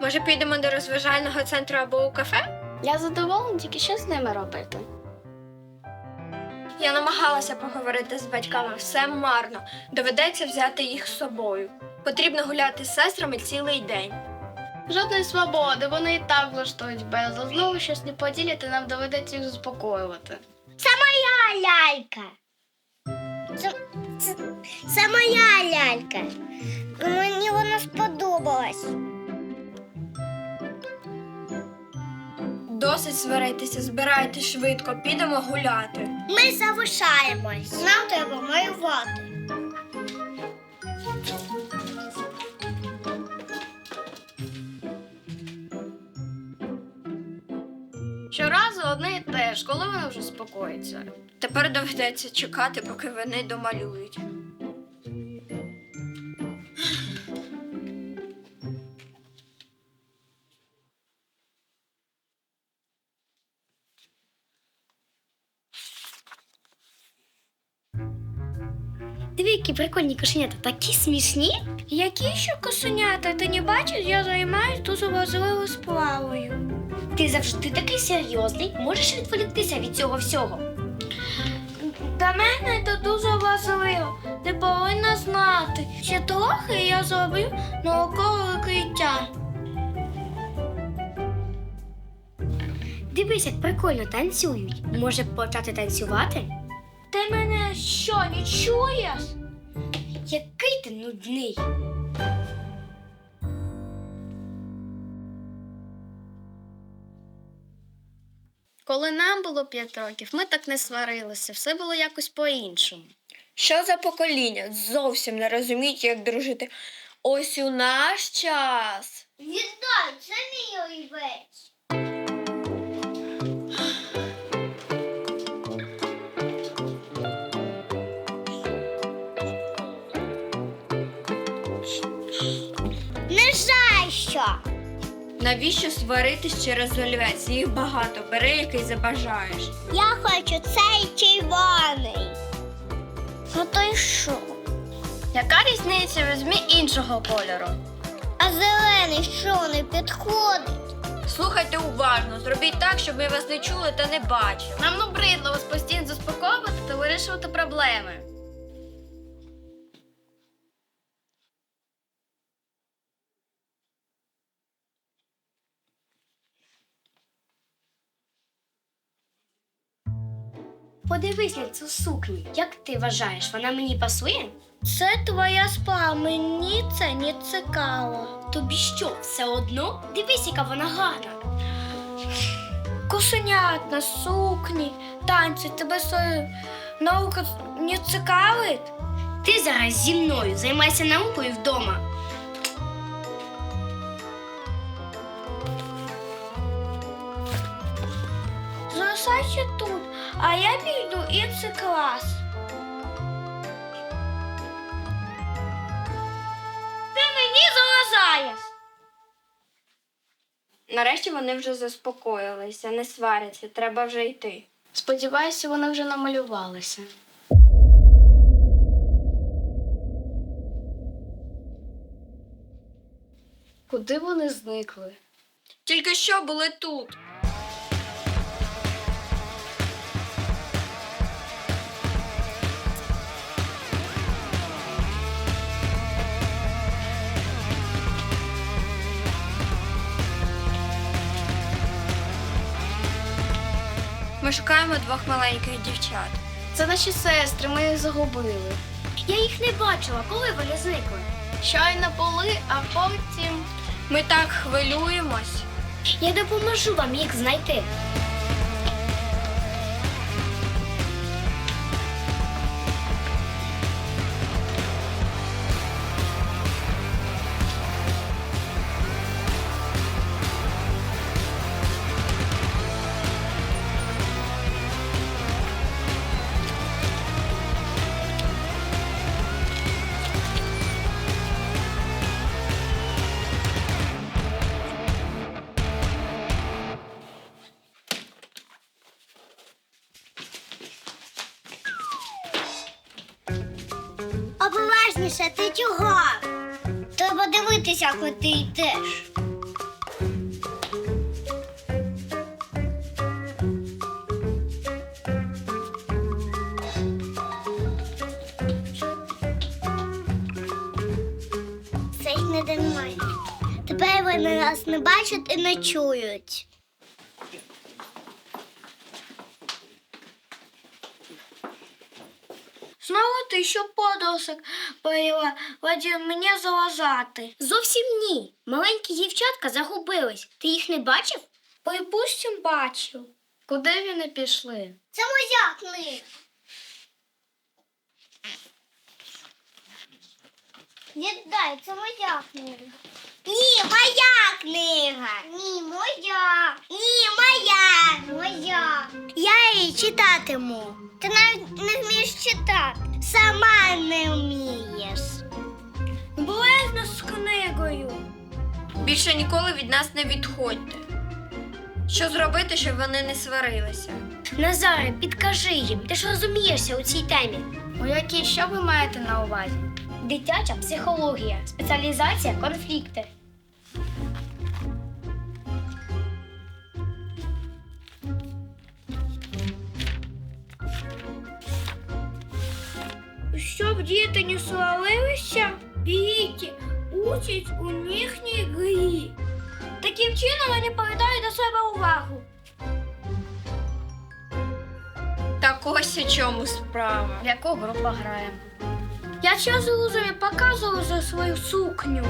Може, підемо до розважального центру або у кафе? Я задоволена тільки що з ними робити. Я намагалася поговорити з батьками, все марно. Доведеться взяти їх з собою. Потрібно гуляти з сестрами цілий день. Жодної свободи, вони і так влаштують безлад. Знову щось не поділяти, нам доведеться їх заспокоювати. Це моя лялька. Це, це, це моя лялька. Мені вона сподобалась. Досить сваритися, збирайте швидко, підемо гуляти. Ми залишаємось. Нам треба малювати. Щоразу одне і те ж, коли вони вже спокоїться. Тепер доведеться чекати, поки вони домалюють. Диви, які прикольні кошенята, такі смішні. Які ще кошенята? Ти не бачиш, я займаюся дуже важливою справою. Ти завжди такий серйозний, можеш відволіктися від цього всього. Для мене це дуже важливо. Ти повинна знати. Ще трохи я зроблю наукове викриття. Дивись, як прикольно танцюють. Може почати танцювати? Ти мене що, не чуєш? Який ти нудний. Коли нам було п'ять років, ми так не сварилися, все було якось по-іншому. Що за покоління? Зовсім не розуміють, як дружити. Ось у наш час. Віддай, це мій олівець. Навіщо сваритись через олівець? Їх багато. Бери, який забажаєш. Я хочу цей червоний. Ну то й що? Яка різниця візьми іншого кольору? А зелений що не підходить? Слухайте уважно, зробіть так, щоб ми вас не чули та не бачили. Нам ну бридло вас постійно заспокоювати та вирішувати проблеми. Подивись на цю сукню. Як ти вважаєш, вона мені пасує? Це твоя справа, мені це не цікаво. Тобі що, все одно? Дивись, яка вона гарна. Кошенят на сукні, танці, тебе що, наука не цікавить? Ти зараз зі мною займайся наукою вдома. Залишайся тут, а я піду інший клас. Ти мені залазаєш. Нарешті вони вже заспокоїлися, не сваряться, треба вже йти. Сподіваюся, вони вже намалювалися. Куди вони зникли? Тільки що були тут. Ми шукаємо двох маленьких дівчат. Це наші сестри, ми їх загубили. Я їх не бачила, коли вони зникли. Щойно були, а потім. Ми так хвилюємось. Я допоможу вам їх знайти. Обережніше, ти чого? Треба дивитися, куди ти йдеш. Це їх не немає. Тепер вони нас не бачать і не чують. Знову ти що подосок воді мені залазати. Зовсім ні. Маленькі дівчатка загубились. Ти їх не бачив? Припустим, бачив. Куди вони пішли? Це моя книга. Віддай, це моя книга. Ні, моя книга. Ні, моя. Ні, моя. Моя. Я її читатиму. Ти навіть не вмієш читати. Сама не вмієш. Обережно з книгою. Більше ніколи від нас не відходьте. Що зробити, щоб вони не сварилися? Назаре, підкажи їм, ти ж розумієшся у цій темі. У якій що ви маєте на увазі? Дитяча психологія, спеціалізація конфлікти. Щоб діти не свалилися, бійки участь у їхній грі. Таким чином вони повертають до себе увагу. Так ось у чому справа. В яку гру граємо? Я ще з лузами показувала за свою сукню.